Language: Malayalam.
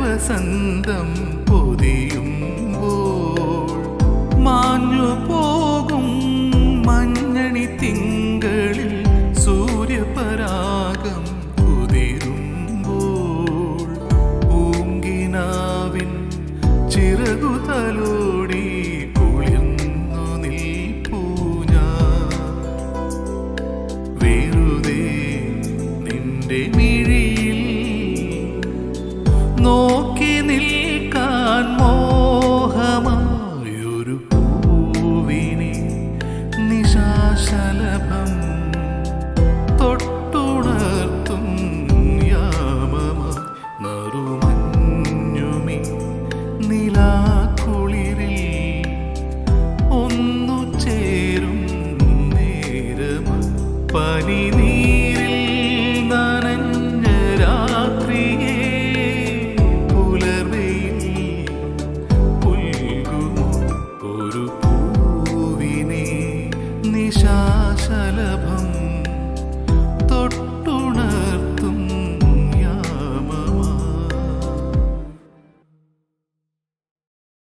വസന്തം പൊതിയുമ്പോൾ മാഞ്ഞു പോകും മഞ്ഞണി തിങ്കളിൽ സൂര്യപരാഗം കുതിരുമ്പോൾ പൂങ്കിനാവിൻ ചിറകുതലോടി കുളിർന്നു നിൽപ്പൂഞ്ഞ വെറുതെ നിന്റെ മിഴിയിൽ നോക്കി നിൽക്കാൻ മോഹമായൊരു പൂവിനെ നിശാശലഭം തൊട്ടുണർത്തും യാമമായി നിലാക്കുളിരിൽ ഒന്നു ചേരും നേരമ പനി നീ